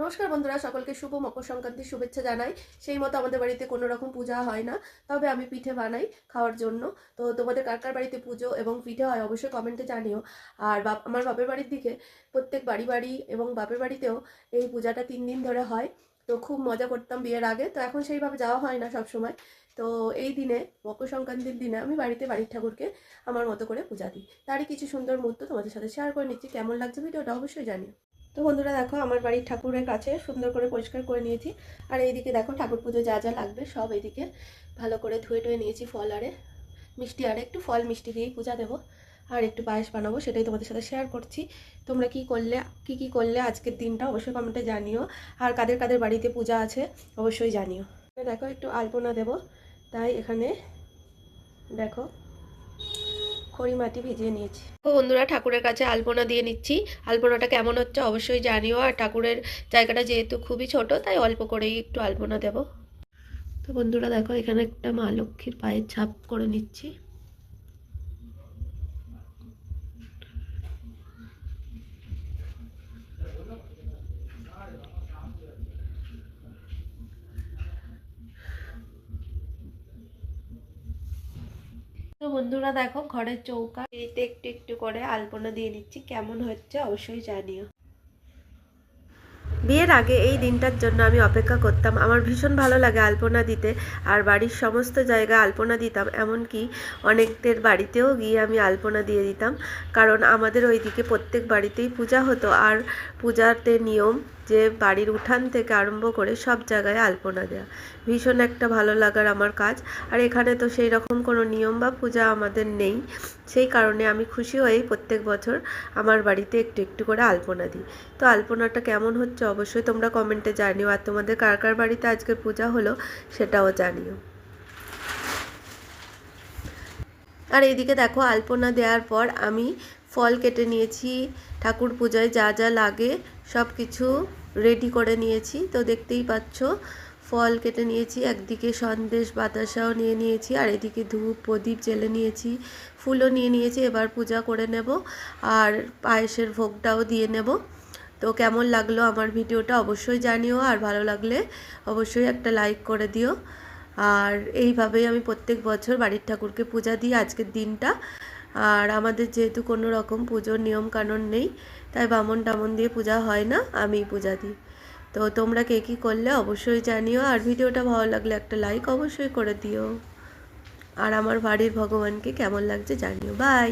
নমস্কার বন্ধুরা, সকলকে শুভ মকর সংক্রান্তির শুভেচ্ছা জানাই। সেই মতো আমাদের বাড়িতে কোনো রকম পূজা হয় না, তবে আমি পিঠে বানাই খাওয়ার জন্য। তো তোমাদের কার কার বাড়িতে পুজো এবং পিঠে হয় অবশ্যই কমেন্টে জানিও। আর বাপ, আমার বাপের বাড়ির দিকে প্রত্যেক বাড়ি বাড়ি এবং বাপের বাড়িতেও এই পূজাটা তিন দিন ধরে হয়। তো খুব মজা করতাম বিয়ের আগে। তো এখন সেইভাবে যাওয়া হয় না সব সময় তো এই দিনে, মকর সংক্রান্তির দিনে আমি বাড়িতে বাড়ির ঠাকুরকে আমার মতো করে পূজা দিই। তারই কিছু সুন্দর মুহূর্ত তোমাদের সাথে শেয়ার করে নিচ্ছি। কেমন লাগছে ভিডিওটা অবশ্যই জানিও। তো বন্ধুরা দেখো, আমার বাড়ির ঠাকুরের কাছে সুন্দর করে পরিষ্কার করে নিয়েছি। আর এইদিকে দেখো, ঠাকুর পুজো যা যা লাগবে সব এইদিকে ভালো করে ধুয়ে টুয়ে নিয়েছি ফল আরে। মিষ্টি আরে, একটু ফল মিষ্টি দিয়েই পূজা দেবো। আর একটু পায়েস বানাবো, সেটাই তোমাদের সাথে শেয়ার করছি। তোমরা কি করলে, কি কি করলে আজকের দিনটা অবশ্যই কমেন্টে জানিও। আর কাদের কাদের বাড়িতে পূজা আছে অবশ্যই জানিও। দেখো, একটু আলপনা দেবো। তাই এখানে দেখো খড়ি মাটি ভিজিয়ে নিয়েছি। ও বন্ধুরা, ঠাকুরের কাছে আলপনা দিয়ে নিচ্ছি। আলপনাটা কেমন হচ্ছে অবশ্যই জানিও। আর ঠাকুরের জায়গাটা যেহেতু খুবই ছোট, তাই অল্প করেই একটু আলপনা দেব। তো বন্ধুরা, দেখো, এখানে একটা মা লক্ষ্মীর পায়ের ছাপ করে নিচ্ছি। বন্ধুরা দেখো, ঘরের চৌকা। এইতে একটু একটু করে আলপনা দিয়ে নিচ্ছি। কেমন হচ্ছে অবশ্যই জানিও। বিয়ের আগে এই দিনটার জন্য আমি অপেক্ষা করতাম। আমার ভীষণ ভালো লাগে আলপনা দিতে। আর বাড়ির সমস্ত জায়গায় আলপনা দিতাম। এমনকি অনেকদের বাড়িতেও গিয়ে আমি আলপনা দিয়ে দিতাম। কারণ আমাদের ওইদিকে প্রত্যেক বাড়িতেই পূজা হতো। আর পূজাতে নিয়ম যে বাড়ির উঠান থেকে আরম্ভ করে সব জায়গায় আলপনা দেওয়া ভীষণ একটা ভালো লাগার আমার কাজ। আর এখানে তো সেই রকম কোনো নিয়ম বা পূজা আমাদের নেই। সেই কারণে আমি খুশি হয়েই প্রত্যেক বছর আমার বাড়িতে একটু একটু করে আলপনা দিই। তো আলপনাটা কেমন হচ্ছে অবশ্যই তোমরা কমেন্টে জানিও। আর তোমাদের কার কার বাড়িতে আজকে পূজা হলো সেটাও জানিও। আর এইদিকে দেখো, আলপনা দেওয়ার পর আমি ফল কেটে নিয়েছি, ঠাকুর পূজায় যা যা লাগে সব কিছু রেডি করে নিয়েছি। তো দেখতেই পাচ্ছ, ফল কেটে নিয়েছি, একদিকে সন্দেশ বাতাসাও নিয়ে নিয়েছি, আর এদিকে ধূপ, প্রদীপ জেলে নিয়েছি, ফুলও নিয়ে নিয়েছি, এবার পূজা করে নেব, আর পায়েসের ভোগটাও দিয়ে নেব। তো কেমন লাগল আমার ভিডিওটা অবশ্যই জানিও, আর ভালো লাগলে অবশ্যই একটা লাইক করে দিও। আর এইভাবেই আমি প্রত্যেক বছর বাড়ির ঠাকুরকে পূজা দিই, আজকের দিনটা। আর আমাদের যেহেতু কোনো রকম পুজোর নিয়ম কানুন নেই, তাই বামন টামন দিয়ে পূজা হয় না আমি পূজা দিই। তো তোমরা কে কী করলে অবশ্যই জানিও, আর ভিডিওটা ভালো লাগলে একটা লাইক অবশ্যই করে দিও। আর আমার বাড়ির ভগবানকে কেমন লাগছে জানিও। বাই